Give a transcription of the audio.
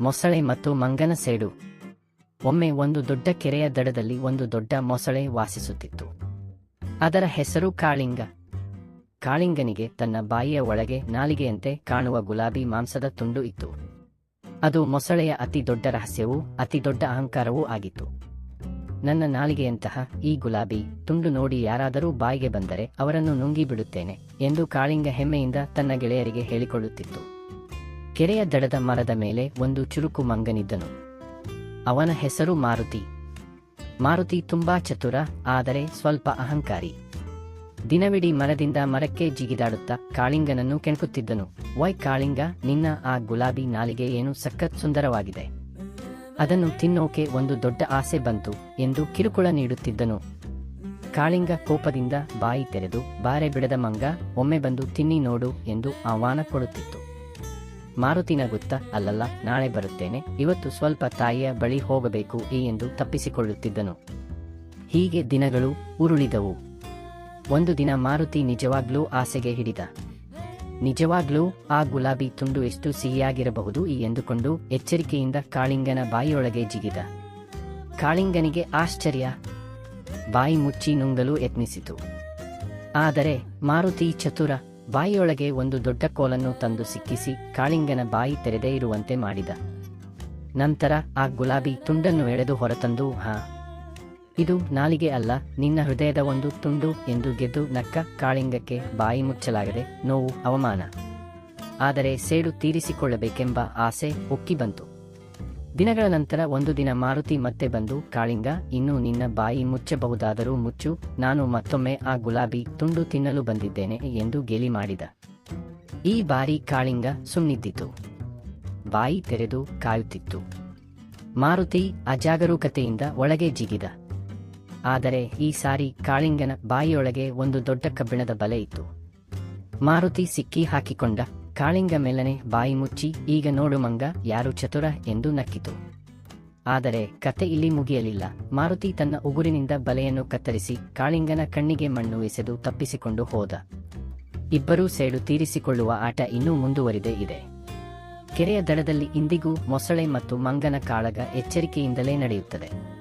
ಮೊಸಳೆ ಮತ್ತು ಮಂಗನ ಸೇಡು. ಒಮ್ಮೆ ಒಂದು ದೊಡ್ಡ ಕೆರೆಯ ದಡದಲ್ಲಿ ಒಂದು ದೊಡ್ಡ ಮೊಸಳೆ ವಾಸಿಸುತ್ತಿತ್ತು. ಅದರ ಹೆಸರು ಕಾಳಿಂಗ. ಕಾಳಿಂಗನಿಗೆ ತನ್ನ ಬಾಯಿಯ ಒಳಗೆ ನಾಲಿಗೆಯಂತೆ ಕಾಣುವ ಗುಲಾಬಿ ಮಾಂಸದ ತುಂಡು ಇತ್ತು. ಅದು ಮೊಸಳೆಯ ಅತಿ ದೊಡ್ಡ ರಹಸ್ಯವೂ ಅತಿ ದೊಡ್ಡ ಅಹಂಕಾರವೂ ಆಗಿತ್ತು. ನನ್ನ ನಾಲಿಗೆಯಂತಹ ಈ ಗುಲಾಬಿ ತುಂಡು ನೋಡಿ ಯಾರಾದರೂ ಬಾಯಿಗೆ ಬಂದರೆ ಅವರನ್ನು ನುಂಗಿಬಿಡುತ್ತೇನೆ ಎಂದು ಕಾಳಿಂಗ ಹೆಮ್ಮೆಯಿಂದ ತನ್ನ ಗೆಳೆಯರಿಗೆ ಹೇಳಿಕೊಳ್ಳುತ್ತಿತ್ತು. ಕೆರೆಯ ದಡದ ಮರದ ಮೇಲೆ ಒಂದು ಚುರುಕು ಮಂಗನಿದ್ದನು. ಅವನ ಹೆಸರು ಮಾರುತಿ. ಮಾರುತಿ ತುಂಬಾ ಚತುರ, ಆದರೆ ಸ್ವಲ್ಪ ಅಹಂಕಾರಿ. ದಿನವಿಡೀ ಮರದಿಂದ ಮರಕ್ಕೆ ಜಿಗಿದಾಡುತ್ತಾ ಕಾಳಿಂಗನನ್ನು ಕೆಣಕುತ್ತಿದ್ದನು. ವೈ ಕಾಳಿಂಗ, ನಿನ್ನ ಆ ಗುಲಾಬಿ ನಾಲಿಗೆ ಏನು ಸಖತ್ ಸುಂದರವಾಗಿದೆ. ಅದನ್ನು ತಿನ್ನೋಕೆ ಒಂದು ದೊಡ್ಡ ಆಸೆ ಬಂತು ಎಂದು ಕಿರುಕುಳ ನೀಡುತ್ತಿದ್ದನು. ಕಾಳಿಂಗ ಕೋಪದಿಂದ ಬಾಯಿ ತೆರೆದು, ಬಾರೆ ಬಿಡದ ಮಂಗ, ಒಮ್ಮೆ ಬಂದು ತಿನ್ನಿ ನೋಡು ಎಂದು ಆಹ್ವಾನ ಕೊಡುತ್ತಿತ್ತು. ಮಾರುತಿ ಗುತ್ತ ಅಲ್ಲಲ್ಲ, ನಾಳೆ ಬರುತ್ತೇನೆ. ಇವತ್ತು ಸ್ವಲ್ಪ ತಾಯಿಯ ಬಳಿ ಹೋಗಬೇಕು ಈ ಎಂದು ತಪ್ಪಿಸಿಕೊಳ್ಳುತ್ತಿದ್ದನು. ಹೀಗೆ ದಿನಗಳು ಉರುಳಿದವು. ಒಂದು ದಿನ ಮಾರುತಿ ನಿಜವಾಗ್ಲೂ ಆಸೆಗೆ ಹಿಡಿದ. ನಿಜವಾಗ್ಲೂ ಆ ಗುಲಾಬಿ ತುಂಡು ಎಷ್ಟು ಸಿಹಿಯಾಗಿರಬಹುದು ಈ ಎಂದುಕೊಂಡು ಎಚ್ಚರಿಕೆಯಿಂದ ಕಾಳಿಂಗನ ಬಾಯಿಯೊಳಗೆ ಜಿಗಿದ. ಕಾಳಿಂಗನಿಗೆ ಆಶ್ಚರ್ಯ. ಬಾಯಿ ಮುಚ್ಚಿ ನುಂಗಲು ಯತ್ನಿಸಿತು. ಆದರೆ ಮಾರುತಿ ಚತುರ ಬಾಯಿಯೊಳಗೆ ಒಂದು ದೊಡ್ಡ ಕೋಲನ್ನು ತಂದು ಸಿಕ್ಕಿಸಿ ಕಾಳಿಂಗನ ಬಾಯಿ ತೆರೆದೇ ಇರುವಂತೆ ಮಾಡಿದ. ನಂತರ ಆ ಗುಲಾಬಿ ತುಂಡನ್ನು ಎಳೆದು ಹೊರತಂದು, ಹಾ, ಇದು ನಾಲಿಗೆ ಅಲ್ಲ, ನಿನ್ನ ಹೃದಯದ ಒಂದು ತುಂಡು ಎಂದು ಗೆದ್ದು ನಕ್ಕ ಕಾಳಿಂಗಕ್ಕೆ ಬಾಯಿ ಮುಚ್ಚಲಾಗದೆ ನೋವು ಅವಮಾನ. ಆದರೆ ಸೇಡು ತೀರಿಸಿಕೊಳ್ಳಬೇಕೆಂಬ ಆಸೆ ಉಕ್ಕಿ ಬಂತು. ದಿನಗಳ ನಂತರ ಒಂದು ದಿನ ಮಾರುತಿ ಮತ್ತೆ ಬಂದು, ಕಾಳಿಂಗ, ಇನ್ನು ನಿನ್ನ ಬಾಯಿ ಮುಚ್ಚಬಹುದಾದರೂ ಮುಚ್ಚು, ನಾನು ಮತ್ತೊಮ್ಮೆ ಆ ಗುಲಾಬಿ ತುಂಡು ತಿನ್ನಲು ಬಂದಿದ್ದೇನೆ ಎಂದು ಗೇಲಿ ಮಾಡಿದ. ಈ ಬಾರಿ ಕಾಳಿಂಗ ಸುಮ್ಮನಿದ್ದಿತು ಬಾಯಿ ತೆರೆದು ಕಾಯುತ್ತಿತ್ತು. ಮಾರುತಿ ಅಜಾಗರೂಕತೆಯಿಂದ ಒಳಗೆ ಜಿಗಿದ. ಆದರೆ ಈ ಸಾರಿ ಕಾಳಿಂಗನ ಬಾಯಿಯೊಳಗೆ ಒಂದು ದೊಡ್ಡ ಕಬ್ಬಿಣದ ಬಲೆ ಇತ್ತು. ಮಾರುತಿ ಸಿಕ್ಕಿ ಹಾಕಿಕೊಂಡ. ಕಾಳಿಂಗ ಮೇಲನೆ ಬಾಯಿ ಮುಚ್ಚಿ, ಈಗ ನೋಡು ಮಂಗ, ಯಾರು ಚತುರ ಎಂದು ನಕ್ಕಿತು. ಆದರೆ ಕತೆ ಇಲ್ಲಿ ಮುಗಿಯಲಿಲ್ಲ. ಮಾರುತಿ ತನ್ನ ಉಗುರಿನಿಂದ ಬಲೆಯನ್ನು ಕತ್ತರಿಸಿ, ಕಾಳಿಂಗನ ಕಣ್ಣಿಗೆ ಮಣ್ಣು ಎಸೆದು ತಪ್ಪಿಸಿಕೊಂಡು ಹೋದ. ಇಬ್ಬರೂ ಸೇಡು ತೀರಿಸಿಕೊಳ್ಳುವ ಆಟ ಇನ್ನೂ ಮುಂದುವರಿದೇ ಇದೆ. ಕೆರೆಯ ದಡದಲ್ಲಿ ಇಂದಿಗೂ ಮೊಸಳೆ ಮತ್ತು ಮಂಗನ ಕಾಳಗ ಎಚ್ಚರಿಕೆಯಿಂದಲೇ ನಡೆಯುತ್ತದೆ.